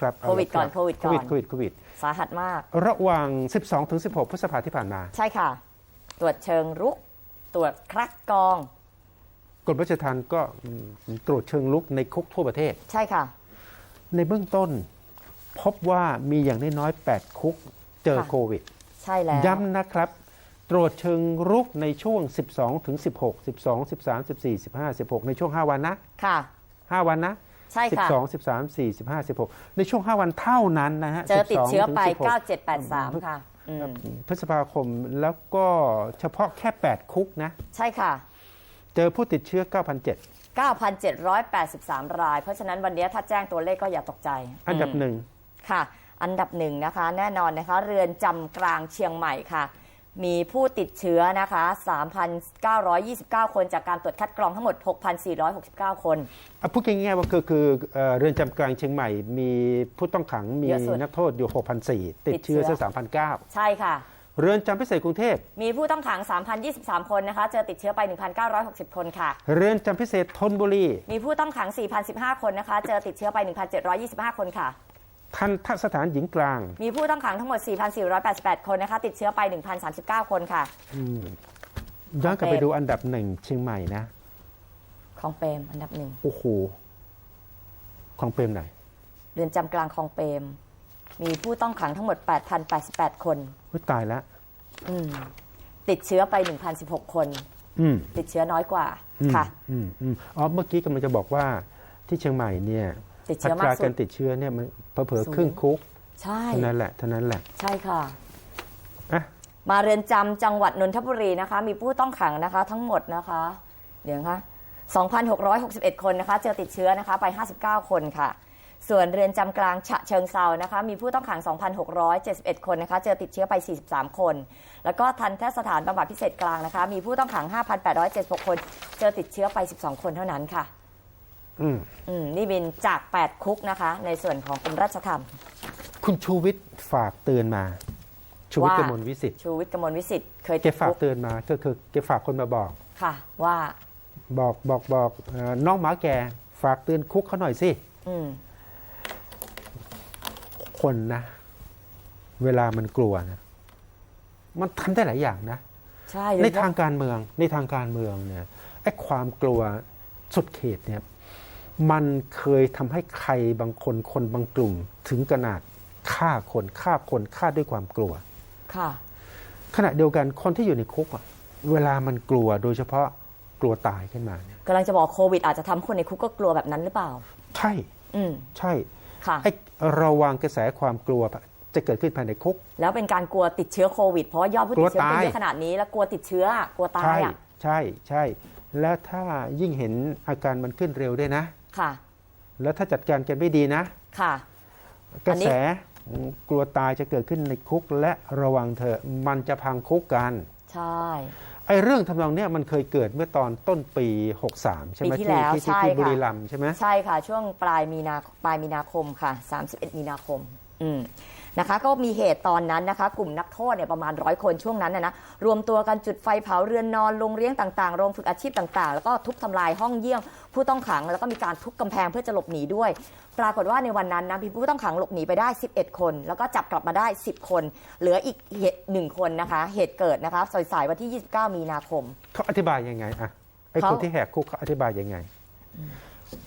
ครับเาโควิดละรับก่อนโควิดก่อนโควิดโควิดโควิดสาหัสมาก ระหว่าง 12ถึง16 พฤษภาที่ผ่านมา ใช่ค่ะ ตรวจเชิงรุก ตรวจคัดกรองกรมราชทัณฑ์ก็อืมตรวจเชิงลุกในคุกทั่วประเทศ ใช่ค่ะ ในเบื้องต้น พบว่ามีอย่างน้อยๆ8คุกเจอค่ะโควิด ใช่แล้ว ย้ำนะครับตรวจเชิงรุกในช่วง 12 ถึง 16 12 13 14 15 16 ในช่วง 5 วันนะ ค่ะ 5 วันนะ ใช่ค่ะ 12 13 4 15 16 ในช่วง 5 วันเท่านั้นนะฮะเจอติด12เชื้อไปถึง16 9783 ค่ะอืมพฤษภาคมแล้วก็เฉพาะแค่ 8 คุกนะ ใช่ค่ะ เจอผู้ติดเชื้อ9,700 9,783 ราย เพราะฉะนั้นวันนี้ถ้าแจ้งตัวเลขก็อย่าตกใจอันดับมหนึ่ง ค่ะ อันดับหนึ่งนะคะ แน่นอนนะคะ เรือนจำกลางเชียงใหม่ค่ะ มีผู้ติดเชื้อนะคะ 3,929 คนจากการตรวจคัดกรองทั้งหมด 6,469 คนอะพูดง่ายๆว่าคือคือเอ่อเรือนจำกลางเชียงใหม่ มีผู้ต้องขังมีเยอะสุดนักโทษอยู่6,400ติดเชื้อติดเชื้ซะอ3,900ใช่ค่ะ เรือนจำพิเศษกรุงเทพ มีผู้ต้องขัง 3,023 คนนะคะ เจอติดเชื้อไป 1,960 คนค่ะ เรือนจำพิเศษธนบุรี มีผู้ต้องขัง 4,015 คนนะคะ เจอติดเชื้อไป 1,725 คนค่ะ ทันทสถานหญิงกลาง มีผู้ต้องขังทั้งหมด 4,488 คนนะคะ ติดเชื้อไป 1,039 คนค่ะย้อนกลับของไปเปรมดูอันดับหนึ่งเชียงใหม่นะ ของเปรมอันดับหนึ่งโอ้โหของเปรมไหนเรือนจำกลางคลองเปรม มีผู้ต้องขังทั้งหมด 8,088 คนอุ๊ยตายแล้วอืมติดเชื้อไป 1,016 คน อืมติดเชื้อน้อยกว่าอืมค่ะ อืมอืมอ๋อเมื่อกี้กำลังจะบอกว่าที่เชียงใหม่เนี่ย ติดอัเชื้อตมากราสุการดติดเชื้อเนี่ยมันเผลอสูงๆครึ่งคุกใช่เท่านั้นแหละเท่านั้นแหละ ใช่ค่ะอะมาเรือนจำจังหวัดนนทบุรีนะคะ มีผู้ต้องขังนะคะ ทั้งหมดนะคะ เดี๋ยวนะคะ2,661 คนนะคะ เจอติดเชื้อนะคะไป 59 คนค่ะ ส่วนเรือนจำกลางฉะเชิงเซานะคะ มีผู้ต้องขัง 2,671 คนนะคะ เจอติดเชื้อไป 43 คน แล้วก็ทันทสถานบำบัดพิเศษกลางนะคะ มีผู้ต้องขัง 5,876 คน เจอติดเชื้อไป 12 คนเท่านั้นค่ะ อืมอืมนี่เป็นจาก8คุกนะคะ ในส่วนของกรมราชทัณฑ์คุณชูวิทย์ฝากเตือนมา ชูวิทย์กว่า มลวิสิทธิ์ชูวิทย์กมลวิสิทธิ์เคยแกติดฝากคุกเตือนมาก็คือแกฝากคนมาบอก ค่ะ ว่า บอกบอกบอกเอ่อน้องหมาแกฝากเตือนคุกเขาหน่อยสิ อืม คนนะ เวลามันกลัวนะมันทำได้หลายอย่างนะ ใช่ในทางการเมืองในทางการเมืองเนี่ยไอ้ความกลัวสุดเขตเนี่ย มันเคยทำให้ใครบางคนคนบางกลุ่ม ถึงขนาดฆ่าคนฆ่าคนฆ่าด้วยความกลัว ค่ะ ขณะเดียวกันคนที่อยู่ในคุกอะเวลามันกลัวโดยเฉพาะกลัวตายขึ้นมาเนี่ยกำลังจะบอกโควิด อาจจะทำให้คนในคุกก็กลัวแบบนั้นหรือเปล่า ใช่ อืม ใช่ค่ะ ไอ้ระวังกระแสความกลัวจะเกิดขึ้นภายในคุก แล้วเป็นการกลัวติดเชื้อโควิด เพราะว่ายอดผู้ติดเชื้อกลัวเป็นตายเยอะขนาดนี้ แล้วกลัวติดเชื้อกลัวตาใช่ยอะ ใช่ใช่ แล้วถ้ายิ่งเห็นอาการมันขึ้นเร็วด้วยนะ ค่ะ แล้วถ้าจัดการกันไม่ดีนะค่ะ กระแสกลัวตายจะเกิดขึ้นในคุกและระวังเถอะมันจะพังคุกกัน ใช่ไอ้เรื่องทำนองเนี้ยมันเคยเกิดเมื่อตอนต้นปี 63 ใช่ไหมปีที่แล้วที่ใช่ที่ค่ะบุรีรัมย์ใช่ไหมใช่ค่ะ ช่วงปลายมีนาปลายมีนาคมค่ะ 31 มีนาคมอืม นะคะก็มีเหตุตอนนั้นนะคะ กลุ่มนักโทษเนี่ยประมาณร้อยคนช่วงนั้นนะนะรวมตัวกันจุดไฟเผาเรือนนอนโรงเลี้ยงต่างๆ โรงฝึกอาชีพต่างๆ แล้วก็ทุบทำลายห้องเยี่ยมผู้ต้องขัง แล้วก็มีการทุบกำแพงเพื่อจะหลบหนีด้วย ปรากฏว่าในวันนั้นนะมีผู้ต้องขังหลบหนีไปได้ 11 คน แล้วก็จับกลับมาได้ 10 คน เหลืออีกเหตุหนึ่งคนนะคะ เหตุเกิดนะคะสายๆวันที่ 29 มีนาคมเขาอธิบายยังไงอะไอ้เขาคนที่แหกคุกเขาอธิบายยังไง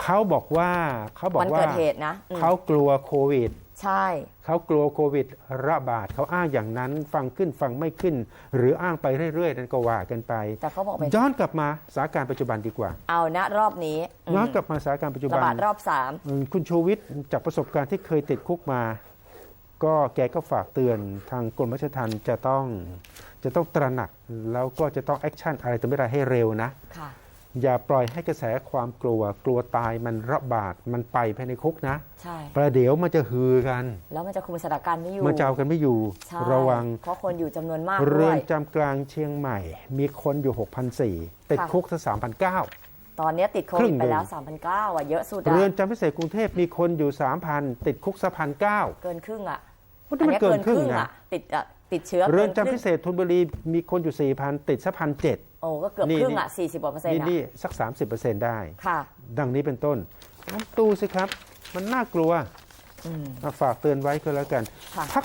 เขาบอกว่าเขาบอกวันว่าเกิดเหตุนะอืมเขากลัวโควิด ใช่ เขากลัวโควิดระบาดเขาอ้างอย่างนั้นฟังขึ้นฟังไม่ขึ้น หรืออ้างไปเรื่อยๆ นั่นก็ว่ากันไป แต่เขาบอกไปย้อนกลับมาสถานการณ์ปัจจุบันดีกว่า เอานะรอบนี้อืมย้อนกลับมาสถานการณ์ปัจจุระบันบาดรอบสามอืมคุณชูวิทย์จากประสบการณ์ที่เคยติดคุกมา ก็แกก็ฝากเตือนทางกรมราชทัณฑ์จะต้องจะต้องตระหนักแล้วก็จะต้องแอคชั่นอะไรต่อไม่ได้ให้เร็วนะค่ะ อย่าปล่อยให้กระแสความกลัว กลัวตายมันระบาดมันไปภายในคุกนะใช่ประเดี๋ยวมันจะฮือกัน แล้วมันจะคุมสถานการณ์ไม่อยู่มันจะเอากันไม่อยู่ใช่ระวังเพราะคนอยู่จำนวนมากเรืด้อวนยจำกลางเชียงใหม่ มีคนอยู่6,400ติดค่ะคุกซะ3,900ตอนนี้ติดโคครึ่วิดงหนึ่งไปแล้ว3,009อะเยอะสุดอะเรือนจำพิเศษกรุงเทพมีคนอยู่ 3,000 ติดคุกซะ1,900เกินครึ่งอะ มันมันเกินครึ่งนะอะติดอะติดเชื้อเรือนกิจำคพิเศษธนบุรีมีคนอยู่4,000ติดซะพันเจ็ดโอ้ก็เกือบนี่ครึ่งอะ40กว่าเปอร์เซ็นนี่ต์อะนี่สัก30%ได้ค่ะ ดังนี้เป็นต้นน้ำตู้สิครับ มันน่า กลัวอืมอะฝากเตือนไว้ก็แล้วกันค่ะพัก